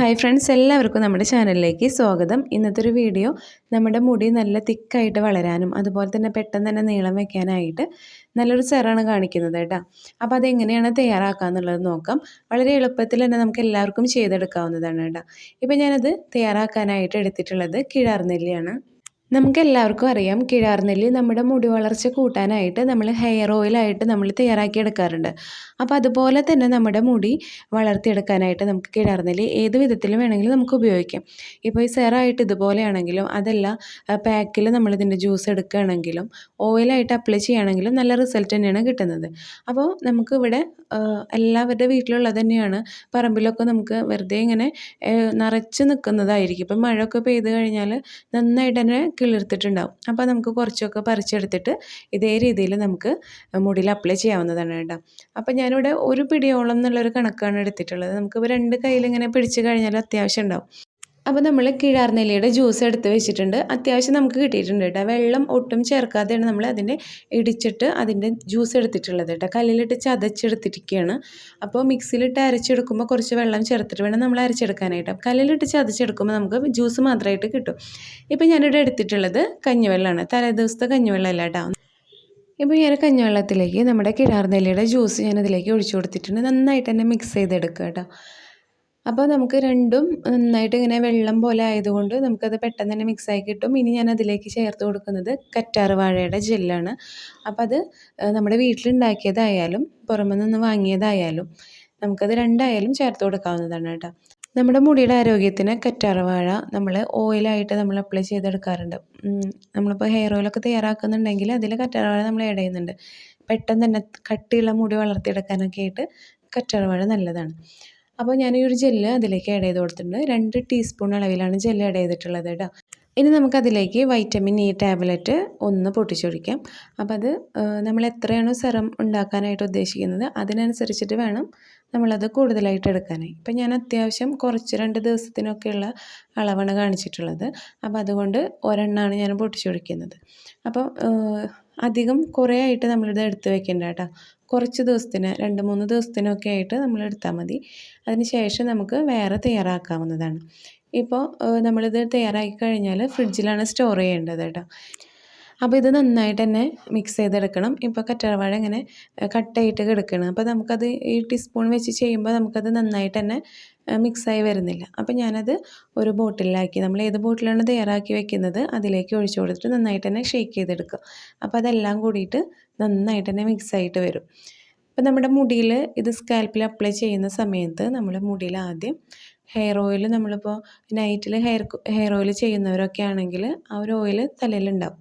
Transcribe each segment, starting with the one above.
Hi friends എല്ലാവർക്കും നമ്മുടെ ചാനലിലേക്ക് സ്വാഗതം. ഇന്നത്തെ ഒരു വീഡിയോ നമ്മുടെ മുടി നല്ല തിക്കായിട്ട് വളരാനും അതുപോലെ തന്നെ പെട്ടെന്ന് തന്നെ നീളം വെക്കാനായിട്ട് നല്ലൊരു സെറാണ് കാണിക്കുന്നത് കേട്ടോ. അപ്പോൾ അതെങ്ങനെയാണ് തയ്യാറാക്കുക എന്നുള്ളത് നോക്കാം. വളരെ എളുപ്പത്തിൽ തന്നെ നമുക്ക് എല്ലാവർക്കും ചെയ്തെടുക്കാവുന്നതാണ് കേട്ടോ. ഇപ്പോൾ ഞാനത് തയ്യാറാക്കാനായിട്ട് എടുത്തിട്ടുള്ളത് കിഴാർനെല്ലിയാണ്. നമുക്ക് എല്ലാവർക്കും അറിയാം കിഴാർനെല്ലി നമ്മുടെ മുടി വളർച്ച കൂട്ടാനായിട്ട് നമ്മൾ ഹെയർ ഓയിലായിട്ട് നമ്മൾ തയ്യാറാക്കിയെടുക്കാറുണ്ട്. അപ്പോൾ അതുപോലെ തന്നെ നമ്മുടെ മുടി വളർത്തിയെടുക്കാനായിട്ട് നമുക്ക് കിഴാർനെല്ലി ഏത് വിധത്തിലും വേണമെങ്കിലും നമുക്ക് ഉപയോഗിക്കാം. ഇപ്പോൾ ഈ സെറായിട്ട് ഇതുപോലെയാണെങ്കിലും അതല്ല പാക്കിൽ നമ്മളിതിന്റെ ജ്യൂസ് എടുക്കുകയാണെങ്കിലും ഓയിലായിട്ട് അപ്ലൈ ചെയ്യുകയാണെങ്കിലും നല്ല റിസൾട്ട് തന്നെയാണ് കിട്ടുന്നത്. അപ്പോൾ നമുക്കിവിടെ എല്ലാവരുടെ വീട്ടിലുള്ളത് തന്നെയാണ്. പറമ്പിലൊക്കെ നമുക്ക് വെറുതെ ഇങ്ങനെ നിറച്ച് നിൽക്കുന്നതായിരിക്കും. ഇപ്പം മഴയൊക്കെ പെയ്ത് കഴിഞ്ഞാൽ നന്നായിട്ട് തന്നെ കിളിർത്തിട്ടുണ്ടാവും അപ്പോൾ നമുക്ക് കുറച്ചൊക്കെ പറിച്ചെടുത്തിട്ട് ഇതേ രീതിയിൽ നമുക്ക് മുടിയിൽ അപ്ലൈ ചെയ്യാവുന്നതാണ് കേട്ടോ. അപ്പോൾ ഞാനിവിടെ ഒരു പിടിയോളം എന്നുള്ളൊരു കണക്കാണ് എടുത്തിട്ടുള്ളത്. നമുക്ക് രണ്ട് കയ്യിൽ ഇങ്ങനെ പിടിച്ച് കഴിഞ്ഞാൽ അത്യാവശ്യം ഉണ്ടാവും. അപ്പോൾ നമ്മൾ കിഴാർനെല്ലിയുടെ ജ്യൂസ് എടുത്ത് വെച്ചിട്ടുണ്ട്. അത്യാവശ്യം നമുക്ക് കിട്ടിയിട്ടുണ്ട് കേട്ടോ. വെള്ളം ഒട്ടും ചേർക്കാതെയാണ് നമ്മൾ അതിനെ ഇടിച്ചിട്ട് അതിന്റെ ജ്യൂസ് എടുത്തിട്ടുള്ളത് കേട്ടോ. കല്ലിലിട്ട് ചതച്ചെടുത്തിരിക്കുകയാണ് അപ്പോൾ മിക്സിയിലിട്ട് അരച്ചെടുക്കുമ്പോൾ കുറച്ച് വെള്ളം ചേർത്തിട്ട് വേണം നമ്മൾ അരച്ചെടുക്കാനായിട്ട്. കല്ലിലിട്ട് ചതച്ചെടുക്കുമ്പോൾ നമുക്ക് ജ്യൂസ് മാത്രമായിട്ട് കിട്ടും. ഇപ്പോൾ ഞാനിവിടെ എടുത്തിട്ടുള്ളത് കഞ്ഞിവെള്ളമാണ് തലേ ദിവസത്തെ കഞ്ഞിവെള്ളമല്ല കേട്ടോ. ഇപ്പോൾ ഞാൻ കഞ്ഞിവെള്ളത്തിലേക്ക് നമ്മുടെ കിഴാർനെല്ലിയുടെ ജ്യൂസ് ഞാനതിലേക്ക് ഒഴിച്ചു കൊടുത്തിട്ടുണ്ട്. നന്നായിട്ട് തന്നെ മിക്സ് ചെയ്തെടുക്കുക കേട്ടോ. അപ്പോൾ നമുക്ക് രണ്ടും നന്നായിട്ട് ഇങ്ങനെ വെള്ളം പോലെ ആയതുകൊണ്ട് നമുക്കത് പെട്ടെന്ന് തന്നെ മിക്സായി കിട്ടും. ഇനി ഞാൻ അതിലേക്ക് ചേർത്ത് കൊടുക്കുന്നത് കറ്റാർ വാഴയുടെ ജെല്ലാണ്. അപ്പോൾ അത് നമ്മുടെ വീട്ടിലുണ്ടാക്കിയതായാലും പുറമെ നിന്ന് വാങ്ങിയതായാലും നമുക്കത് രണ്ടായാലും ചേർത്ത് കൊടുക്കാവുന്നതാണ് കേട്ടോ. നമ്മുടെ മുടിയുടെ ആരോഗ്യത്തിന് കറ്റാർവാഴ നമ്മൾ ഓയിലായിട്ട് നമ്മൾ അപ്ലൈ ചെയ്തെടുക്കാറുണ്ട്. നമ്മളിപ്പോൾ ഹെയർ ഓയിലൊക്കെ തയ്യാറാക്കുന്നുണ്ടെങ്കിൽ അതിൽ കറ്റാർവാഴ നമ്മൾ ആഡ് ചെയ്യുന്നുണ്ട്. പെട്ടെന്ന് തന്നെ കട്ടിയുള്ള മുടി വളർത്തിയെടുക്കാനൊക്കെ ആയിട്ട് കറ്റാർവാഴ നല്ലതാണ്. അപ്പോൾ ഞാൻ ഈ ഒരു ജെല്ല് അതിലേക്ക് ആഡ് ചെയ്ത് കൊടുത്തിട്ടുണ്ട്. രണ്ട് ടീസ്പൂൺ അളവിലാണ് ജെല്ല് ആഡ് ചെയ്തിട്ടുള്ളത് കേട്ടോ. ഇനി നമുക്കതിലേക്ക് വൈറ്റമിൻ ഇ ടാബ്ലറ്റ് ഒന്ന് പൊട്ടിച്ചൊഴിക്കാം. അപ്പോൾ അത് നമ്മൾ എത്രയാണോ സെറം ഉണ്ടാക്കാനായിട്ട് ഉദ്ദേശിക്കുന്നത് അതിനനുസരിച്ചിട്ട് വേണം നമ്മളത് കൂടുതലായിട്ട് എടുക്കാനായി. ഇപ്പം ഞാൻ അത്യാവശ്യം കുറച്ച് രണ്ട് ദിവസത്തിനൊക്കെയുള്ള അളവാണ് കാണിച്ചിട്ടുള്ളത്. അപ്പോൾ അതുകൊണ്ട് ഒരെണ്ണമാണ് ഞാൻ പൊട്ടിച്ചൊഴിക്കുന്നത് അപ്പം അധികം കുറേ ആയിട്ട് നമ്മളിത് എടുത്ത് വെക്കേണ്ട കേട്ടോ. കുറച്ച് ദിവസത്തിന് രണ്ട് മൂന്ന് ദിവസത്തിനൊക്കെ ആയിട്ട് നമ്മൾ എടുത്താൽ മതി. അതിന് ശേഷം നമുക്ക് വേറെ തയ്യാറാക്കാവുന്നതാണ്. ഇപ്പോൾ നമ്മളിത് തയ്യാറാക്കി കഴിഞ്ഞാൽ ഫ്രിഡ്ജിലാണ് സ്റ്റോർ ചെയ്യേണ്ടത് കേട്ടോ. അപ്പോൾ ഇത് നന്നായിട്ട് തന്നെ മിക്സ് ചെയ്തെടുക്കണം. ഇപ്പോൾ കറ്റാർവാഴ ഇങ്ങനെ കട്ടായിട്ട് കിടക്കണം. അപ്പോൾ നമുക്കത് ഈ ടീസ്പൂൺ വെച്ച് ചെയ്യുമ്പോൾ നമുക്കത് നന്നായിട്ട് തന്നെ മിക്സായി വരുന്നില്ല. അപ്പോൾ ഞാനത് ഒരു ബോട്ടിലാക്കി നമ്മൾ ഏത് ബോട്ടിലാണ് തയ്യാറാക്കി വെക്കുന്നത് അതിലേക്ക് ഒഴിച്ചു കൊടുത്തിട്ട് നന്നായിട്ട് തന്നെ ഷേക്ക് ചെയ്തെടുക്കുക. അപ്പോൾ അതെല്ലാം കൂടിയിട്ട് നന്നായിട്ട് തന്നെ മിക്സായിട്ട് വരും. അപ്പോൾ നമ്മുടെ മുടിയിൽ ഇത് സ്കാൽപ്പിൽ അപ്ലൈ ചെയ്യുന്ന സമയത്ത് നമ്മൾ മുടിയിൽ ആദ്യം ഹെയർ ഓയിൽ നമ്മളിപ്പോൾ നൈറ്റിൽ ഹെയർ ഹെയർ ഓയിൽ ചെയ്യുന്നവരൊക്കെ ആണെങ്കിൽ ആ ഒരു ഓയിൽ തലയിലുണ്ടാവും.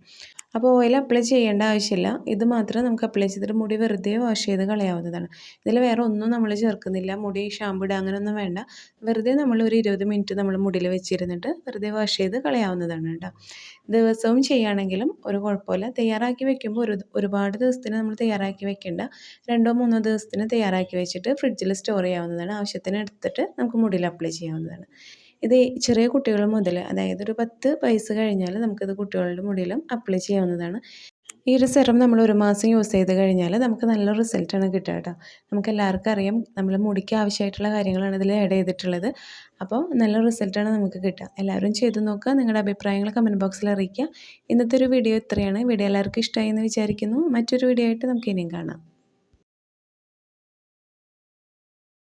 അപ്പോൾ ഓയിൽ അപ്ലൈ ചെയ്യേണ്ട ആവശ്യമില്ല. ഇത് മാത്രം നമുക്ക് അപ്ലൈ ചെയ്തിട്ട് മുടി വെറുതെ വാഷ് ചെയ്ത് കളയാവുന്നതാണ്. ഇതിൽ വേറെ ഒന്നും നമ്മൾ ചേർക്കുന്നില്ല. മുടി ഷാമ്പു ഇടുക അങ്ങനെയൊന്നും വേണ്ട. വെറുതെ നമ്മൾ ഒരു ഇരുപത് മിനിറ്റ് നമ്മൾ മുടിയിൽ വെച്ചിരുന്നിട്ട് വെറുതെ വാഷ് ചെയ്ത് കളയാവുന്നതാണ് കേട്ടോ. ദിവസവും ചെയ്യുകയാണെങ്കിലും ഒരു കുഴപ്പമില്ല. തയ്യാറാക്കി വെക്കുമ്പോൾ ഒരു ഒരുപാട് ദിവസത്തിന് നമ്മൾ തയ്യാറാക്കി വെക്കേണ്ട. രണ്ടോ മൂന്നോ ദിവസത്തിന് തയ്യാറാക്കി വെച്ചിട്ട് ഫ്രിഡ്ജിൽ സ്റ്റോർ ചെയ്യാവുന്നതാണ്. ആവശ്യത്തിന് എടുത്തിട്ട് നമുക്ക് മുടിയിൽ അപ്ലൈ ചെയ്യാവുന്നതാണ്. ഇത് ചെറിയ കുട്ടികൾ മുതൽ അതായത് ഒരു പത്ത് വയസ്സ് കഴിഞ്ഞാൽ നമുക്കിത് കുട്ടികളുടെ മുടിയിലും അപ്ലൈ ചെയ്യാവുന്നതാണ്. ഈ ഒരു സെറം നമ്മൾ ഒരു മാസം യൂസ് ചെയ്ത് കഴിഞ്ഞാൽ നമുക്ക് നല്ല റിസൾട്ടാണ് കിട്ടുക കേട്ടോ. നമുക്ക് എല്ലാവർക്കും അറിയാം നമ്മൾ മുടിക്ക് ആവശ്യമായിട്ടുള്ള കാര്യങ്ങളാണ് ഇതിൽ ആഡ് ചെയ്തിട്ടുള്ളത്. അപ്പോൾ നല്ല റിസൾട്ടാണ് നമുക്ക് കിട്ടുക. എല്ലാവരും ചെയ്ത് നോക്കുക. നിങ്ങളുടെ അഭിപ്രായങ്ങൾ കമന്റ് ബോക്സിൽ അറിയിക്കുക. ഇന്നത്തെ ഒരു വീഡിയോ ഇത്രയാണ്. വീഡിയോ എല്ലാവർക്കും ഇഷ്ടമായി എന്ന് വിചാരിക്കുന്നു. മറ്റൊരു വീഡിയോ ആയിട്ട് നമുക്ക് ഇനിയും കാണാം.